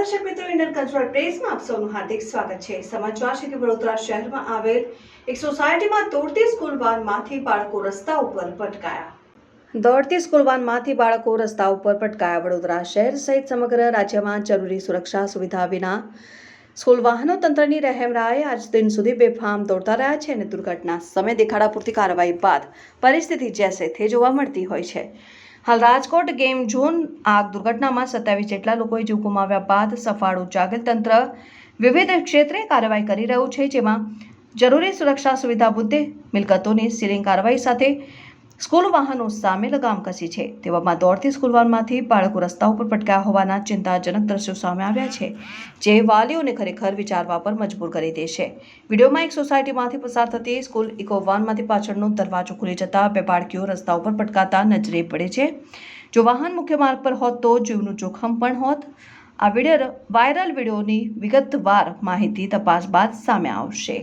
દર્શક મિત્રો Indian cultural પ્રેસમાં આપ સૌનું હાર્દિક સ્વાગત છે. સમાચાર છે કે વડોદરા શહેરમાં આવેલ એક સોસાયટીમાં દોડતી સ્કૂલ વાનમાંથી બાળકો રસ્તા ઉપર પટકાયા દોડતી સ્કૂલ બાળકો રસ્તા ઉપર પટકાયા વડોદરા શહેર સહિત સમગ્ર રાજ્યમાં જરૂરી સુરક્ષા સુવિધા વિના સ્કૂલ વાહનો તંત્રની રહેમરાએ આજ દિન સુધી બેફામ દોડતા રહ્યા છે અને દુર્ઘટના સમય દેખાડા પૂરતી કાર્યવાહી બાદ પરિસ્થિતિ જેસે તે જોવા મળતી હોય છે. હાલ રાજકોટ ગેમ ઝોન આગ દુર્ઘટનામાં સત્યાવીસ જેટલા લોકોએ જીવ ગુમાવ્યા બાદ સફાળું જાગેલ તંત્ર વિવિધ ક્ષેત્રે કાર્યવાહી કરી રહ્યું છે, જેમાં જરૂરી સુરક્ષા સુવિધા મુદ્દે મિલકતોની સીલિંગ કાર્યવાહી સાથે સ્કૂલ વાહનો સામે લગામ કસી છે. તેવામાં દોડતી સ્કૂલ વાનમાંથી બાળકો રસ્તા ઉપર પટકાયા હોવાના ચિંતાજનક દ્રશ્યો સામે આવ્યા છે, જે વાલીઓને ખરેખર વિચારવા પર મજબૂર કરી દે છે. વિડીયોમાં એક સોસાયટીમાંથી પસાર થતી સ્કૂલ ઇકો વાનમાંથી પાછળનો દરવાજો ખુલી જતા બે બાળકીઓ રસ્તા ઉપર પટકાતા નજરે પડે છે. જો વાહન મુખ્ય માર્ગ પર હોત તો જીવનું જોખમ પણ હોત. આ વીડિયો વાયરલ વિડીયોની વિગતવાર માહિતી તપાસ બાદ સામે આવશે.